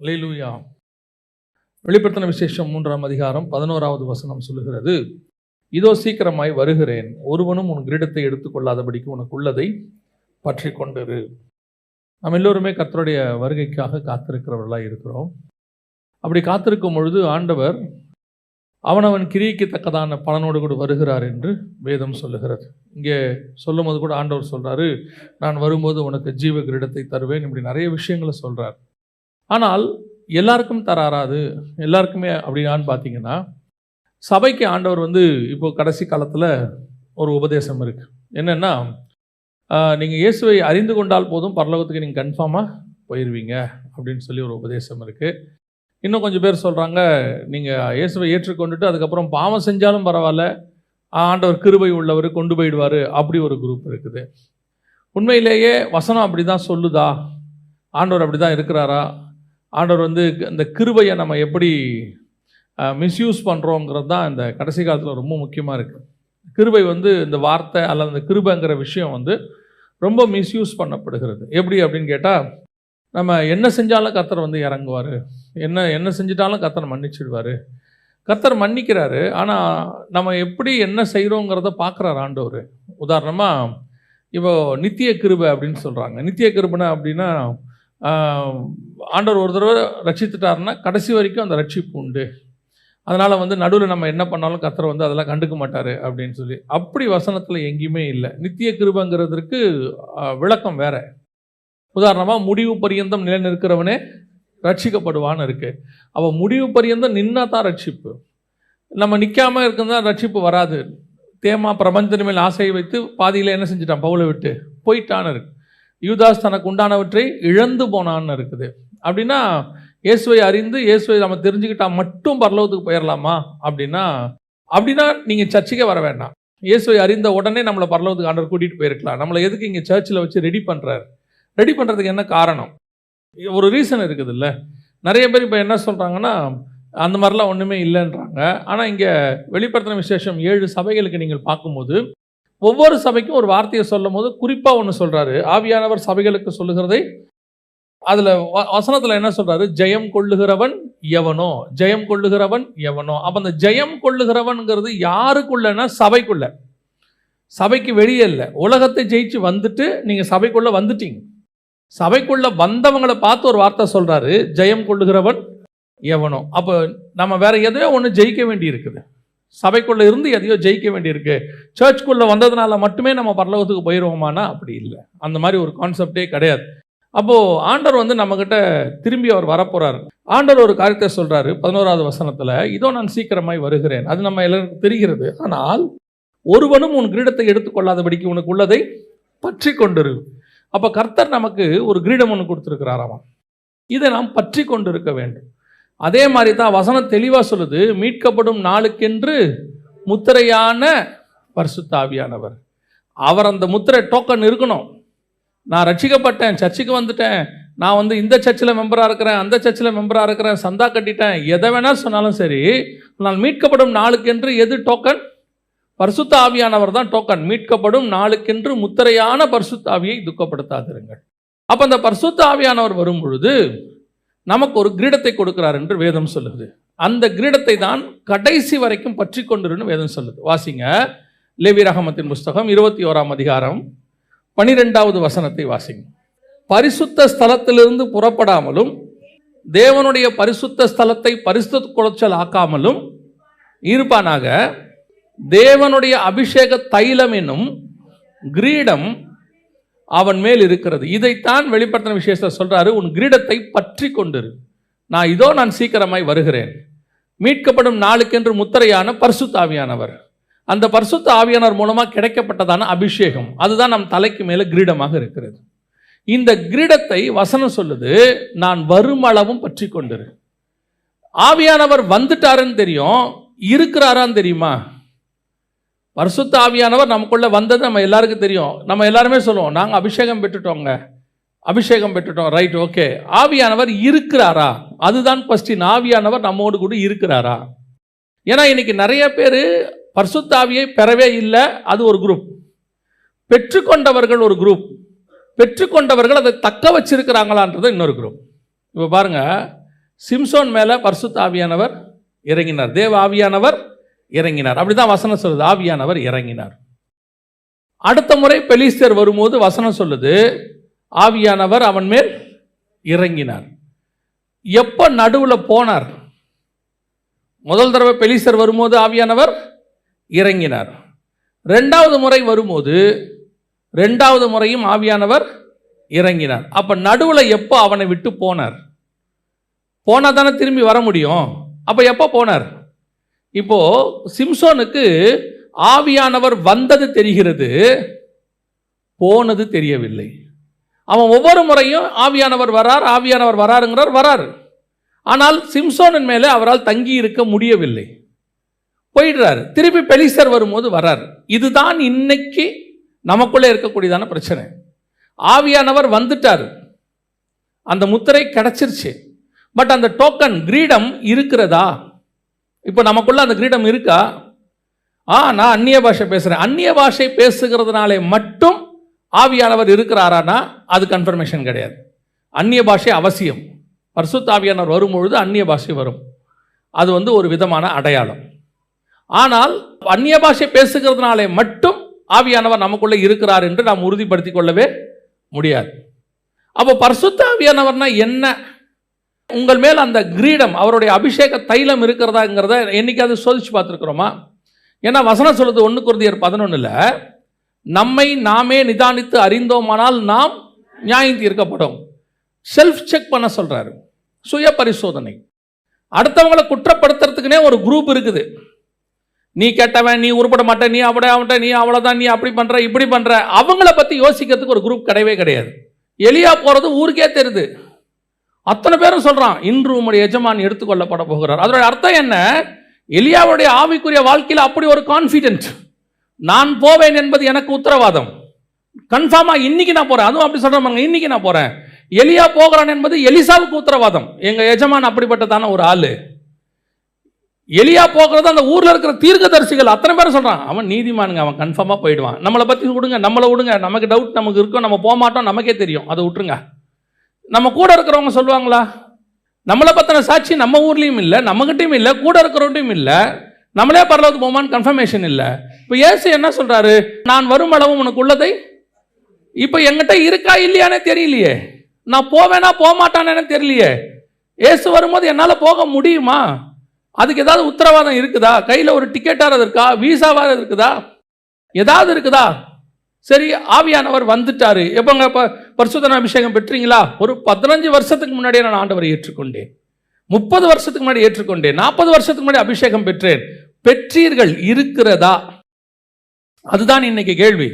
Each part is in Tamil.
லேலூயா வெளிப்படுத்தின விசேஷம் மூன்றாம் அதிகாரம் பதினோராவது வசனம் சொல்லுகிறது. இதோ சீக்கிரமாய் வருகிறேன். ஒருவனும் உன் கிரீடத்தை எடுத்துக்கொள்ளாதபடிக்கு உனக்கு உள்ளதை பற்றி கொண்டிரு நம்ம எல்லோருமே கர்த்தருடைய வருகைக்காக காத்திருக்கிறவர்களாக இருக்கிறோம். அப்படி காத்திருக்கும் பொழுது ஆண்டவர் அவனவன் கிரியைக்கு தக்கதான பலனோடு கூட வருகிறார் என்று வேதம் சொல்லுகிறது. இங்கே சொல்லும்போது கூட ஆண்டவர் சொல்கிறாரு நான் வரும்போது உனக்கு ஜீவ கிரீடத்தை தருவேன் இப்படி நிறைய விஷயங்களை சொல்கிறார் ஆனால் எல்லாருக்கும் தராராது எல்லாருக்குமே அப்படின்னான்னு பார்த்தீங்கன்னா சபைக்கு ஆண்டவர் வந்து இப்போ கடைசி காலத்தில் ஒரு உபதேசம் இருக்குது என்னென்னா நீங்கள் இயேசுவை அறிந்து கொண்டால் போதும் பரலோகத்துக்கு நீங்கள் கன்ஃபார்மாக போயிடுவீங்க அப்படின்னு சொல்லி ஒரு உபதேசம் இருக்குது இன்னும் கொஞ்சம் பேர் சொல்கிறாங்க நீங்கள் இயேசுவை ஏற்றுக்கொண்டுட்டு அதுக்கப்புறம் பாவம் செஞ்சாலும் பரவாயில்ல ஆண்டவர் கிருபை உள்ளவர் கொண்டு போயிடுவார் அப்படி ஒரு குரூப் இருக்குது. உண்மையிலேயே வசனம் அப்படி தான் சொல்லுதா? ஆண்டவர் அப்படி தான் இருக்கிறாரா? ஆண்டவர் வந்து இந்த கிருபையை நம்ம எப்படி மிஸ்யூஸ் பண்ணுறோங்கிறது தான் இந்த கடைசி காலத்தில் ரொம்ப முக்கியமாக இருக்குது கிருபை வந்து இந்த வார்த்தை அல்லது இந்த கிருபைங்கிற விஷயம் வந்து ரொம்ப மிஸ்யூஸ் பண்ணப்படுகிறது. எப்படி அப்படின்னு கேட்டால் நம்ம என்ன செஞ்சாலும் கத்தர் வந்து இறங்குவார். என்ன என்ன செஞ்சிட்டாலும் கர்த்தர் மன்னிச்சிடுவார். கத்தர் மன்னிக்கிறாரு ஆனால் நம்ம எப்படி என்ன செய்கிறோங்கிறத பார்க்குறாரு ஆண்டவர். உதாரணமாக இப்போ நித்திய கிருபை அப்படின்னு சொல்கிறாங்க நித்திய கிருபனை அப்படின்னா ஆண்டவர் ஒரு தடவை ரட்சித்துட்டாருன்னா கடைசி வரைக்கும் அந்த ரட்சிப்பு உண்டு. அதனால் வந்து நடுவில் நம்ம என்ன பண்ணாலும் கத்தரை வந்து அதெல்லாம் கண்டுக்க மாட்டார் அப்படின்னு சொல்லி. அப்படி வசனத்தில் எங்கேயுமே இல்லை. நித்திய கிருபங்கிறதுக்கு விளக்கம் வேற. உதாரணமாக முடிவு பரியந்தம் நிலைநிற்கிறவனே ரட்சிக்கப்படுவான்னு இருக்குது அவள் முடிவு பரியந்தம் நின்னா தான் ரட்சிப்பு. நம்ம நிற்காம இருக்கிறதா ரட்சிப்பு வராது. தேமா பிரபஞ்சத்தின் மேல் ஆசையை வைத்து பாதியில் என்ன செஞ்சிட்டான்? பவுலை விட்டு போயிட்டான்னு இருக்கு. யூதாஸ் தனக்கு உண்டானவற்றை இழந்து போனான்னு இருக்குது. அப்படின்னா இயேசுவை அறிந்து இயேசுவை நம்ம தெரிஞ்சுக்கிட்டால் மட்டும் பரலோகத்துக்கு போயிடலாமா அப்படின்னா அப்படின்னா நீங்கள் சர்ச்சுக்கே வர வேண்டாம். இயேசுவை அறிந்த உடனே நம்மளை பரலோகத்துக்கு ஆண்டவர் கூட்டிகிட்டு போயிருக்கலாம். நம்மளை எதுக்கு இங்கே சர்ச்சில் வச்சு ரெடி பண்ணுறாரு ரெடி பண்ணுறதுக்கு என்ன காரணம்? ஒரு ரீசன் இருக்குது இல்லை நிறைய பேர் இப்போ என்ன சொல்கிறாங்கன்னா அந்த மாதிரிலாம் ஒன்றுமே இல்லைன்றாங்க. ஆனால் இங்கே வெளிப்படுத்தின விசேஷம் ஏழு சபைகளுக்கு நீங்கள் பார்க்கும்போது ஒவ்வொரு சபைக்கும் ஒரு வார்த்தையை சொல்லும் போது குறிப்பாக ஒன்று சொல்கிறாரு ஆவியானவர் சபைகளுக்கு சொல்லுகிறதை அதில் வசனத்தில் என்ன சொல்கிறாரு ஜெயம் கொள்ளுகிறவன் எவனோ ஜெயம் கொள்ளுகிறவன் எவனோ. அப்போ அந்த ஜெயம் கொள்ளுகிறவன்ங்கிறது யாருக்குள்ளன்னா சபைக்குள்ள. சபைக்கு வெளியே இல்லை. உலகத்தை ஜெயிச்சு வந்துட்டு நீங்கள் சபைக்குள்ளே வந்துட்டீங்க. சபைக்குள்ளே வந்தவங்களை பார்த்து ஒரு வார்த்தை சொல்கிறாரு ஜெயம் கொள்ளுகிறவன் எவனோ. அப்போ நம்ம வேற எதையோ ஒன்று ஜெயிக்க வேண்டி இருக்குது சபைக்குள்ளே இருந்து எதையோ ஜெயிக்க வேண்டியிருக்கு. சர்ச்குள்ளே வந்ததுனால மட்டுமே நம்ம பரலோகத்துக்கு போயிடுவோமானா அப்படி இல்லை. அந்த மாதிரி ஒரு கான்செப்டே கிடையாது. அப்போது ஆண்டவர் வந்து நம்மக்கிட்ட திரும்பி அவர் வரப்போகிறார் ஆண்டவர் ஒரு காரியத்தை சொல்கிறாரு பதினோராவது வசனத்தில் இதோ நான் சீக்கிரமாய் வருகிறேன். அது நம்ம எல்லாருக்கும் தெரிகிறது. ஆனால் ஒருவனும் உன் கிரீடத்தை எடுத்துக்கொள்ளாதபடிக்கு உனக்கு உள்ளதை பற்றி கொண்டிரு. அப்போ கர்த்தர் நமக்கு ஒரு கிரீடம் ஒன்று கொடுத்துருக்கிறாராம். இதை நாம் பற்றி கொண்டு இருக்க வேண்டும். அதே மாதிரி தான் வசனம் தெளிவாக சொல்லுது மீட்கப்படும் நாளுக்கென்று முத்திரையான பரிசுத்தாவியானவர் அவர் அந்த முத்திரை டோக்கன் இருக்கணும். நான் ரட்சிக்கப்பட்டேன் சர்ச்சுக்கு வந்துட்டேன் நான் வந்து இந்த சர்ச்சில் மெம்பராக இருக்கிறேன் அந்த சர்ச்சில் மெம்பராக இருக்கிறேன் சந்தா கட்டிட்டேன் எதை வேணால் சொன்னாலும் சரி நான் மீட்கப்படும் நாளுக்கென்று எது டோக்கன் பரிசுத்த ஆவியானவர் தான் டோக்கன் மீட்கப்படும் நாளுக்கென்று முத்திரையான பரிசுத்த ஆவியை துக்கப்படுத்தாதிருங்கள். அப்போ அந்த பரிசுத்த ஆவியானவர் வரும் பொழுது நமக்கு ஒரு கிரீடத்தை கொடுக்கிறார் என்று வேதம் சொல்லுது. அந்த கிரீடத்தை தான் கடைசி வரைக்கும் பற்றி கொண்டிருன்னு வேதம் சொல்லுது. வாசிங்க. லேவி ரகமத்தின் புஸ்தகம் இருபத்தி ஓராம் அதிகாரம் பனிரெண்டாவது வசனத்தை வாசிங்க. பரிசுத்த ஸ்தலத்திலிருந்து புறப்படாமலும் தேவனுடைய பரிசுத்த ஸ்தலத்தை பரிசுத்த குலைச்சல் ஆக்காமலும் இருப்பானாக தேவனுடைய அபிஷேக தைலம் என்னும் கிரீடம் அவன் மேல் இருக்கிறது. இதைத்தான் வெளிப்படுத்தின விசேஷத்தை சொல்கிறாரு உன் கிரீடத்தை பற்றி கொண்டிரு. நான் இதோ நான் சீக்கிரமாய் வருகிறேன். மீட்கப்படும் நாளுக்கென்று முத்திரையான பரிசுத்த ஆவியானவர். அந்த பரிசுத்த ஆவியானவர் மூலமாக கிடைக்கப்பட்டதான அபிஷேகம். அதுதான் நம் தலைக்கு மேலே கிரீடமாக இருக்கிறது. இந்த கிரீடத்தை வசனம் சொல்லுது நான் வருமளவும் பற்றி கொண்டிரு. ஆவியானவர் வந்துட்டாருன்னு தெரியும் இருக்கிறாரான்னு தெரியுமா? பரிசுத்த ஆவியானவர் நமக்குள்ளே வந்தது நம்ம எல்லாருக்கும் தெரியும். நம்ம எல்லாருமே சொல்லுவோம் நாங்கள் அபிஷேகம் பெற்றுட்டோங்க. அபிஷேகம் பெற்றுட்டோம். ரைட் ஓகே ஆவியானவர் இருக்கிறாரா? அதுதான் கொஸ்டின் ஆவியானவர் நம்மோடு கூட இருக்கிறாரா? ஏன்னா இன்னைக்கு நிறைய பேர் பர்சுத்தாவியை பெறவே இல்லை. அது ஒரு குரூப் பெற்றுக்கொண்டவர்கள் ஒரு குரூப் பெற்றுக்கொண்டவர்கள் அதை தக்க வச்சிருக்கிறாங்களான்றது இன்னொரு குரூப் இப்போ பாருங்கள் சிம்சோன் மேலே பரிசுத்த ஆவியானவர் இறங்கினார். தேவ ஆவியானவர் இறங்கினார். அப்படிதான் வசனம் சொல்லுது. ஆவியானவர் இறங்கினார். அடுத்த முறை பெலிஸ்தர் வரும்போது வசனம் சொல்லுது ஆவியானவர் அவன் மேல் இறங்கினார். எப்போ நடுவில் போனார்? முதல் தடவை பெலிஸ்தர் வரும்போது ஆவியானவர் இறங்கினார். ரெண்டாவது முறை வரும்போது ரெண்டாவது முறையும் ஆவியானவர் இறங்கினார். அப்போ நடுவில் எப்போ அவனை விட்டு போனார்? போனால் தானே திரும்பி வர முடியும்? அப்போ எப்போ போனார்? இப்போ சிம்சோனுக்கு ஆவியானவர் வந்தது தெரிகிறது போனது தெரியவில்லை. அவன் ஒவ்வொரு முறையும் ஆவியானவர் வரார் ஆவியானவர் வராருங்கிறார் வராரு. ஆனால் சிம்சோனின் மேலே அவரால் தங்கி இருக்க முடியவில்லை. போயிடுறாரு. திருப்பி பெலிசர் வரும்போது வரார். இதுதான் இன்னைக்கு நமக்குள்ளே இருக்கக்கூடியதான பிரச்சனை. ஆவியானவர் வந்துட்டார். அந்த முத்திரை கிடச்சிருச்சு. பட் அந்த டோக்கன் கிரீடம் இருக்கிறதா? இப்போ நமக்குள்ள அந்த கிரீடம் இருக்கா? ஆ நான் அந்நிய பாஷை பேசுகிறேன் அந்நிய பாஷை பேசுகிறதுனாலே மட்டும் ஆவியானவர் இருக்கிறாரானா? அது கன்ஃபர்மேஷன் கிடையாது. அந்நிய பாஷை அவசியம். பரிசுத்தாவியானவர் வரும்பொழுது அந்நிய பாஷை வரும். அது வந்து ஒரு விதமான அடையாளம். ஆனால் அந்நிய பாஷை பேசுகிறதுனாலே மட்டும் ஆவியானவர் நமக்குள்ளே இருக்கிறார் என்று நாம் உறுதிப்படுத்திக் கொள்ளவே முடியாது. அப்போ பரிசுத்த ஆவியானவர்னா என்ன? உங்கள் மேல் அந்த கிரீடம் அவருடைய அபிஷேக தைலம் இருக்கிறதாங்கிறத என்னைக்காவது சோதிச்சு பார்த்துருக்குறோமா? ஏன்னா வசனம் சொல்லுது ஒன்று குருதியர் பதினொன்றில் நம்மை நாமே நிதானித்து அறிந்தோமானால் நாம் நியாயம் தீர்க்கப்படும். செல்ஃப் செக் பண்ண சொல்கிறாரு சுய பரிசோதனை. அடுத்தவங்களை குற்றப்படுத்துறதுக்குனே ஒரு குரூப் இருக்குது. நீ கெட்டவன் நீ உருப்பட மாட்ட நீ அப்படி அவன்ட்ட நீ அவ்வளோதான் நீ அப்படி பண்ணுற இப்படி பண்ணுற அவங்கள பற்றி யோசிக்கிறதுக்கு ஒரு குரூப் கிடையவே கிடையாது. எளியாக போகிறது ஊருக்கே தெரியுது. அத்தனை பேரும் சொல்கிறான் இன்று உம்முடைய எஜமான் எடுத்துக்கொள்ளப்பட போகிறார். அதோட அர்த்தம் என்ன? எலியாவுடைய ஆவிக்குரிய வாழ்க்கையில் அப்படி ஒரு கான்ஃபிடென்ட் நான் போவேன் என்பது எனக்கு உத்தரவாதம். கன்ஃபார்மாக இன்னைக்கு நான் போகிறேன் அதுவும் அப்படி சொல்கிறாங்க இன்னைக்கு நான் போகிறேன் எலியா போகிறான் என்பது எலிசாவுக்கு உத்தரவாதம். எங்கள் எஜமான் அப்படிப்பட்டதான ஒரு ஆள். எலியா போகிறது அந்த ஊரில் இருக்கிற தீர்க்கதரிசிகள் அத்தனை பேரும் சொல்கிறான் அவன் நீதிமானுங்க அவன் கன்ஃபார்மாக போயிடுவான். நம்மளை பற்றி விடுங்க நம்மளை விடுங்க. நமக்கு டவுட் நமக்கு இருக்கும் நம்ம போக மாட்டோம் நமக்கே தெரியும். அதை விட்டுருங்க. நம்ம கூட இருக்கிறவங்க சொல்லுவாங்களா? நம்மளை பற்றின சாட்சி நம்ம ஊர்லேயும் இல்லை நம்மகிட்டையும் இல்லை கூட இருக்கிறவங்கட்டையும் இல்லை நம்மளே பரலோகத்துக்கு போமான்னு கன்ஃபர்மேஷன் இல்லை. இப்போ ஏசு என்ன சொல்கிறாரு நான் வரும் அளவும் உனக்கு உள்ளதை இப்போ என்கிட்ட இருக்கா இல்லையானே தெரியலையே. நான் போவேனா போக தெரியலையே. ஏசு வரும்போது என்னால் போக முடியுமா? அதுக்கு ஏதாவது உத்தரவாதம் இருக்குதா? கையில் ஒரு டிக்கெட்டாக இருக்கா? வீசாவாக இருக்குதா? ஏதாவது இருக்குதா? சரி ஆவியானவர் வந்துட்டாரு. எப்போங்க இப்போ பரிசுத்தன அபிஷேகம் பெற்றீங்களா? ஒரு பதினஞ்சு வருஷத்துக்கு முன்னாடியே நான் ஆண்டவரை ஏற்றுக்கொண்டேன். முப்பது வருஷத்துக்கு முன்னாடி ஏற்றுக்கொண்டேன். நாற்பது வருஷத்துக்கு முன்னாடி அபிஷேகம் பெற்றேன். பெற்றீர்கள் இருக்கிறதா? அதுதான் இன்னைக்கு கேள்வி.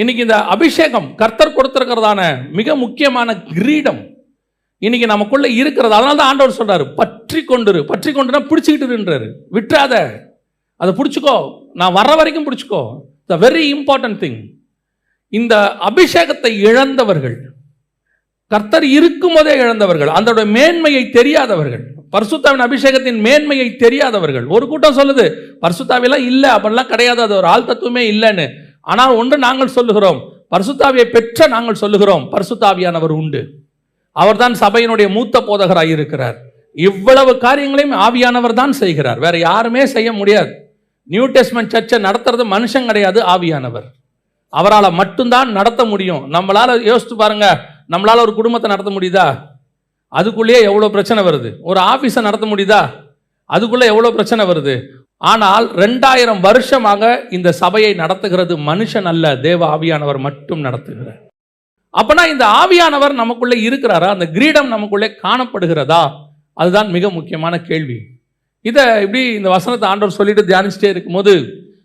இன்னைக்கு இந்த அபிஷேகம் கர்த்தர் கொடுத்திருக்கிறதான மிக முக்கியமான கிரீடம் இன்னைக்கு நமக்குள்ள இருக்கிறது. அதனால தான் ஆண்டவர் சொல்றாரு பற்றி கொண்டுரு. பற்றி கொண்டுனா பிடிச்சிக்கிட்டுன்றாரு விட்டுறாத. அதை பிடிச்சிக்கோ. நான் வர்ற வரைக்கும் பிடிச்சிக்கோ. த வெரி இம்பார்ட்டன்ட் திங் இந்த அபிஷேகத்தை இழந்தவர்கள் கர்த்தர் இருக்கும்போதே இழந்தவர்கள் அதோட மேன்மையை தெரியாதவர்கள் பர்சுத்தாவின் அபிஷேகத்தின் மேன்மையை தெரியாதவர்கள். ஒரு கூட்டம் சொல்லுது பர்சுத்தாவிலாம் இல்லை அப்படிலாம் கிடையாது அது ஒரு ஆள் தத்துவமே இல்லைன்னு. ஆனால் ஒன்று நாங்கள் சொல்லுகிறோம் பர்சுத்தாவியை பெற்ற நாங்கள் சொல்லுகிறோம் பர்சுத்தாவியானவர் உண்டு. அவர்தான் சபையினுடைய மூத்த போதகராக இருக்கிறார். இவ்வளவு காரியங்களையும் ஆவியானவர் தான் செய்கிறார். வேற யாருமே செய்ய முடியாது. நியூ டெஸ்ட்மெண்ட் சர்ச்சை நடத்துறது மனுஷன் கிடையாது ஆவியானவர். அவரால் மட்டும்தான் நடத்த முடியும். நம்மளால் யோசித்து பாருங்க நம்மளால் ஒரு குடும்பத்தை நடத்த முடியுதா? அதுக்குள்ளேயே எவ்வளோ பிரச்சனை வருது? ஒரு ஆஃபீஸை நடத்த முடியுதா? அதுக்குள்ளே எவ்வளோ பிரச்சனை வருது? ஆனால் ரெண்டாயிரம் வருஷமாக இந்த சபையை நடத்துகிறது மனுஷன் அல்ல தேவ ஆவியானவர் மட்டும் நடத்துகிறார். அப்பனா இந்த ஆவியானவர் நமக்குள்ளே இருக்கிறாரா? அந்த கிரீடம் நமக்குள்ளே காணப்படுகிறதா? அதுதான் மிக முக்கியமான கேள்வி. இதை இப்படி இந்த வசனத்தை ஆண்டவர் சொல்லிட்டு தியானிச்சுட்டே இருக்கும்போது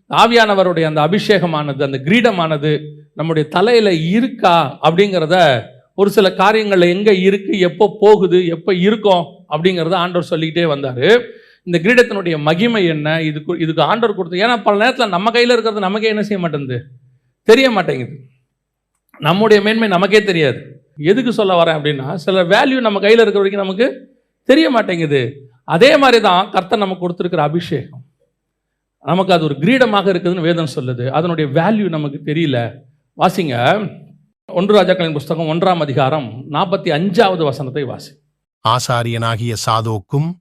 ஆவியானவருடைய அந்த அபிஷேகமானது அந்த கிரீடமானது நம்முடைய தலையில் இருக்கா அப்படிங்கிறத ஒரு சில காரியங்களில் எங்கே இருக்குது எப்போ போகுது எப்போ இருக்கும் அப்படிங்கிறத ஆண்டவர் சொல்லிக்கிட்டே வந்தார். இந்த கிரீடத்தினுடைய மகிமை என்ன? இதுக்கு இதுக்கு ஆண்டவர் கொடுத்து ஏன்னா பல நேரத்தில் நம்ம கையில் இருக்கிறது நமக்கே என்ன செய்ய மாட்டேங்குது? தெரிய மாட்டேங்குது. நம்முடைய மேன்மை நமக்கே தெரியாது. எதுக்கு சொல்ல வரேன் அப்படின்னா சில வேல்யூ நம்ம கையில் இருக்கிற வரைக்கும் நமக்கு தெரிய மாட்டேங்குது. அதே மாதிரி தான் கர்த்தர் நமக்கு கொடுத்துருக்கிற அபிஷேகம். நமக்கு அது ஒரு கிரீடமாக இருக்குதுன்னு வேதம் சொல்லுது. அதனுடைய வேல்யூ நமக்கு தெரியல. வாசிங்க. ஒன்று ராஜாக்களின் புஸ்தகம் ஒன்றாம் அதிகாரம் நாற்பத்தி அஞ்சாவது வசனத்தை வாசி. ஆசாரியனாகிய சாதோக்கும்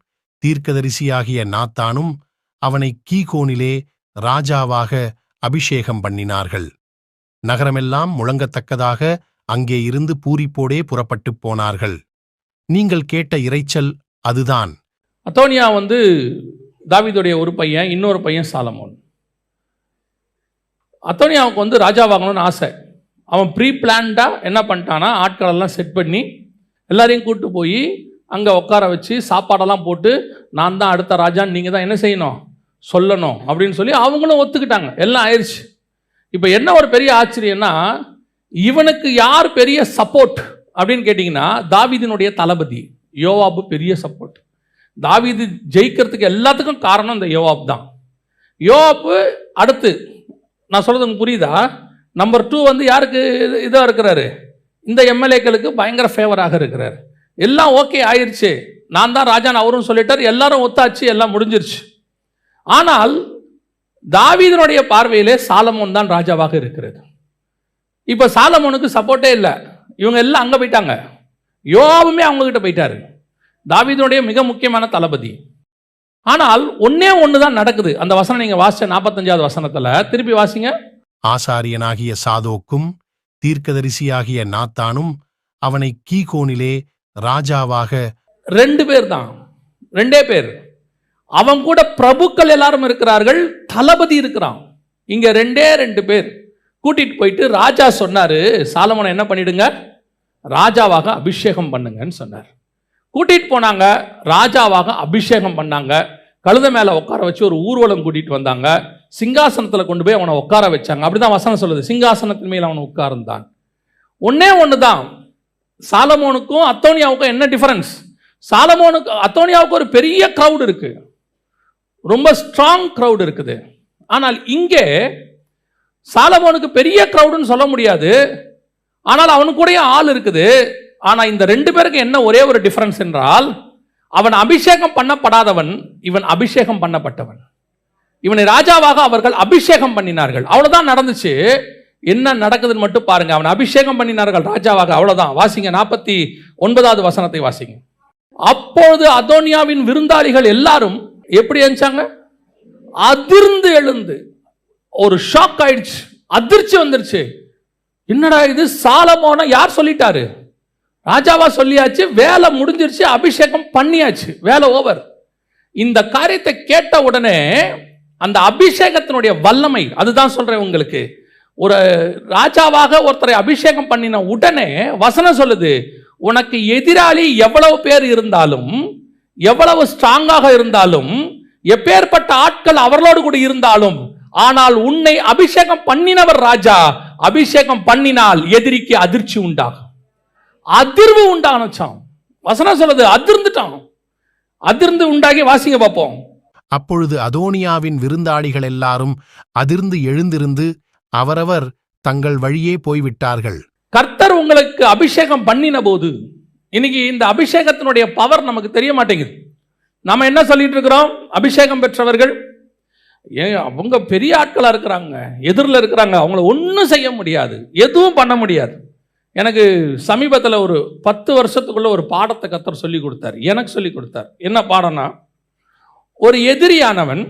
தீர்க்கதரிசியாகிய நாத்தானும் அவனை கீகோனிலே ராஜாவாக அபிஷேகம் பண்ணினார்கள். நகரமெல்லாம் முழங்கத்தக்கதாக அங்கே இருந்து பூரிப்போடே புறப்பட்டுப் போனார்கள். நீங்கள் கேட்ட இரைச்சல் அதுதான். அத்தோனியா வந்து தாவிதுடைய ஒரு பையன் இன்னொரு பையன் சாலமோன். அத்தோனியாவுக்கு வந்து ராஜாவாகணும்னு ஆசை. அவன் ப்ரீ பிளான்டாக என்ன பண்ணிட்டானா ஆட்களெல்லாம் செட் பண்ணி எல்லாரையும் கூப்பிட்டு போய் அங்கே உட்கார வச்சு சாப்பாடெல்லாம் போட்டு நான் தான் அடுத்த ராஜான்னு நீங்கள் தான் என்ன செய்யணும்? சொல்லணும். அப்படின்னு சொல்லி அவங்களும் ஒத்துக்கிட்டாங்க. எல்லாம் ஆயிடுச்சு இப்போ என்ன ஒரு பெரிய ஆச்சரியன்னா இவனுக்கு யார் பெரிய சப்போர்ட் அப்படின்னு கேட்டிங்கன்னா தாவிதினுடைய தளபதி யோவாபு பெரிய சப்போர்ட் தாவீது ஜெயிக்கிறதுக்கு எல்லாத்துக்கும் காரணம் இந்த யோவாப் தான். யோவாப்பு அடுத்து நான் சொல்கிறது புரியுதா? நம்பர் டூ வந்து யாருக்கு இதாக இருக்கிறாரு? இந்த எம்எல்ஏக்களுக்கு பயங்கர ஃபேவராக இருக்கிறார். எல்லாம் ஓகே ஆயிடுச்சு நான் தான் ராஜான் அவரும் சொல்லிட்டார். எல்லாரும் ஒத்தாச்சு எல்லாம் முடிஞ்சிருச்சு. ஆனால் தாவீதனுடைய பார்வையிலே சாலமோன் தான் ராஜாவாக இருக்கிறது. இப்போ சாலமோனுக்கு சப்போர்ட்டே இல்லை. இவங்க எல்லாம் அங்கே போயிட்டாங்க. யோவாவுமே அவங்கக்கிட்ட போயிட்டாரு. தாவீதுடைய மிக முக்கியமான தளபதி. ஆனால் ஒண்ணே ஒன்று தான் நடக்குது. அந்த வசனம் நீங்கள் வாசிச்ச நாற்பத்தஞ்சாவது வசனத்தில். திருப்பி வாசிங்க. ஆசாரியனாகிய சாதோக்கும் தீர்க்கதரிசியாகிய நாத்தானும் அவனை கீகோனிலே ராஜாவாக ரெண்டு பேர் தான் ரெண்டே பேர். அவன் கூட பிரபுக்கள் எல்லாரும் இருக்கிறார்கள். தளபதி இருக்கிறான். இங்க ரெண்டே ரெண்டு பேர். கூட்டிட்டு போயிட்டு ராஜா சொன்னாரு சாலமோனை என்ன பண்ணிடுங்க? ராஜாவாக அபிஷேகம் பண்ணுங்கன்னு சொன்னார். கூட்டிகிட்டு போனாங்க. ராஜாவாக அபிஷேகம் பண்ணாங்க. கழுத மேலே உட்கார வச்சு ஒரு ஊர்வலம் கூட்டிகிட்டு வந்தாங்க. சிங்காசனத்தில் கொண்டு போய் அவனை உட்கார வச்சாங்க. அப்படி தான் வசனம் சொல்லுது. சிங்காசனத்தின் மேல் அவனை உட்கார்ந்தான். ஒன்றே ஒன்று தான் சாலமோனுக்கும் அத்தோனியாவுக்கும் என்ன டிஃபரன்ஸ் சாலமோனுக்கு அத்தோனியாவுக்கு ஒரு பெரிய க்ரௌடு இருக்குது ரொம்ப ஸ்ட்ராங் க்ரௌடு இருக்குது. ஆனால் இங்கே சாலமோனுக்கு பெரிய க்ரௌடுன்னு சொல்ல முடியாது. ஆனால் அவனுக்கு கூடயே ஆள் இருக்குது. ஆனால் இந்த ரெண்டு பேருக்கு என்ன ஒரே ஒரு டிஃபரன்ஸ் என்றால் அவன் அபிஷேகம் பண்ணப்படாதவன் இவன் அபிஷேகம் பண்ணப்பட்டவன். இவனை ராஜாவாக அவர்கள் அபிஷேகம் பண்ணினார்கள். அவ்வளோதான் நடந்துச்சு. என்ன நடக்குதுன்னு மட்டும் பாருங்க. அவன் அபிஷேகம் பண்ணினார்கள் ராஜாவாக. அவ்வளோதான் வாசிங்க நாற்பத்தி ஒன்பதாவது வசனத்தை வாசிங்க. அப்பொழுது அதோனியாவின் விருந்தாளிகள் எல்லாரும் எப்படி எழுந்தாங்க அதிர்ந்து எழுந்து. ஒரு ஷாக் ஆயிடுச்சு. அதிர்ச்சி வந்துருச்சு. என்னடா இது? சாலமோன யார் சொல்லிட்டாரு? ராஜாவா சொல்லியாச்சு வேலை முடிஞ்சிருச்சு அபிஷேகம் பண்ணியாச்சு வேலை ஓவர் இந்த காரியத்தை கேட்ட உடனே அந்த அபிஷேகத்தினுடைய வல்லமை அதுதான் சொல்றேன் உங்களுக்கு. ஒரு ராஜாவாக ஒருத்தரை அபிஷேகம் பண்ணின உடனே வசனம் சொல்லுது உனக்கு எதிராளி எவ்வளவு பேர் இருந்தாலும் எவ்வளவு ஸ்ட்ராங்காக இருந்தாலும் எப்பேற்பட்ட ஆட்கள் அவர்களோடு கூட இருந்தாலும் ஆனால் உன்னை அபிஷேகம் பண்ணினவர் ராஜா அபிஷேகம் பண்ணினால் எதிரிக்கு அதிர்ச்சி உண்டாகும். அதிர்வு உண்டானுச்சான் வசனம் சொல்லுது அதிர்ந்துட்டான். அதிர்ந்து உண்டாகி வாசிங்க பார்ப்போம். அப்பொழுது அதோனியாவின் விருந்தாளிகள் எல்லாரும் அதிர்ந்து எழுந்திருந்து அவரவர் தங்கள் வழியே போய்விட்டார்கள். கர்த்தர் உங்களுக்கு அபிஷேகம் பண்ணின போது இன்னைக்கு இந்த அபிஷேகத்தினுடைய பவர் நமக்கு தெரிய மாட்டேங்குது. நம்ம என்ன சொல்லிட்டு இருக்கிறோம்? அபிஷேகம் பெற்றவர்கள் ஏன் அவங்க பெரிய ஆட்களா இருக்கிறாங்க எதிரில் இருக்கிறாங்க அவங்கள ஒன்றும் செய்ய முடியாது எதுவும் பண்ண முடியாது. எனக்கு சமீபத்தில் ஒரு பத்து வருஷத்துக்குள்ள ஒரு பாடத்தை கத்தர் சொல்லி கொடுத்தார். எனக்கு சொல்லி கொடுத்தார். என்ன பாடம்னா ஒரு எதிரியானவன்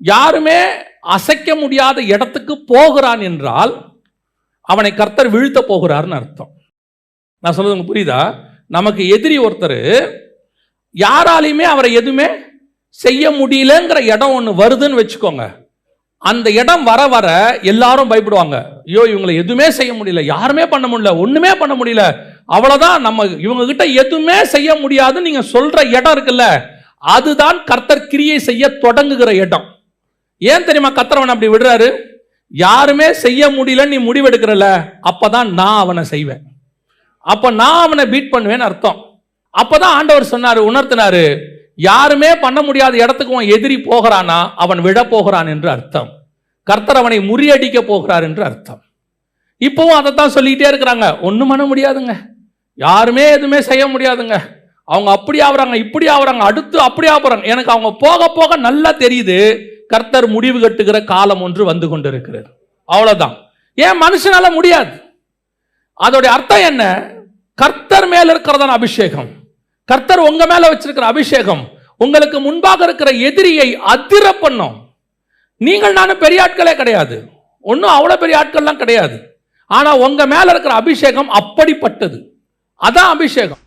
யாருமே அசைக்க முடியாத இடத்துக்கு போகிறான் என்றால் அவனை கர்த்தர் வீழ்த்த போகிறார்னு அர்த்தம். நான் சொல்றது புரியுதா? நமக்கு எதிரி ஒருத்தர் யாராலையுமே அவரை எதுவுமே செய்ய முடியலங்கிற இடம் ஒன்று வருதுன்னு வச்சுக்கோங்க. அந்த இடம் வர வர எல்லாரும் பயப்படுவாங்க. ஐயோ இவங்களை எதுவுமே செய்ய முடியல. யாருமே பண்ண முடியல. ஒண்ணுமே பண்ண முடியல. அவ்வளவுதான் நம்ம இவங்க கிட்ட எதுவுமே செய்ய முடியாதுன்னு நீங்க சொல்ற இடம் இருக்குல்ல அதுதான் கர்த்தர் கிரியை செய்ய தொடங்குகிற இடம். ஏன் தெரியுமா கர்த்தரவன் அப்படி விடுறாரு? யாருமே செய்ய முடியலன்னு நீ முடிவெடுக்கிறல அப்பதான் நான் அவனை செய்வேன். அப்ப நான் அவனை பீட் பண்ணுவேன்னு அர்த்தம். அப்பதான் ஆண்டவர் சொன்னாரு உணர்த்தினாரு யாருமே பண்ண முடியாத இடத்துக்கு அவன் எதிரி போகிறானா அவன் விழ போகிறான் என்று அர்த்தம். கர்த்தர் அவனை முறியடிக்க போகிறார் என்று அர்த்தம். இப்பவும் அதைத்தான் சொல்லிக்கிட்டே இருக்கிறாங்க. ஒன்றும் பண்ண முடியாதுங்க. யாருமே எதுவுமே செய்ய முடியாதுங்க. அவங்க அப்படி ஆகுறாங்க இப்படி ஆகுறாங்க அடுத்து அப்படி ஆகுறாங்க எனக்கு அவங்க போக போக நல்லா தெரியுது. கர்த்தர் முடிவு கட்டுகிற காலம் ஒன்று வந்து கொண்டிருக்கிறது. அவ்வளோதான் ஏன் மனுஷனால முடியாது? அதோடைய அர்த்தம் என்ன? கர்த்தர் மேல் இருக்கிறதான அபிஷேகம். கர்த்தர் உங்க மேல வச்சிருக்கிற அபிஷேகம் உங்களுக்கு முன்பாக இருக்கிற எதிரியை அதிர பண்ணும் நீங்கள் நானும் பெரிய ஆட்களே கிடையாது. ஒன்றும் அவ்வளோ பெரிய ஆட்கள்லாம் கிடையாது. ஆனால் உங்கள் மேலே இருக்கிற அபிஷேகம் அப்படிப்பட்டது. அதான் அபிஷேகம்.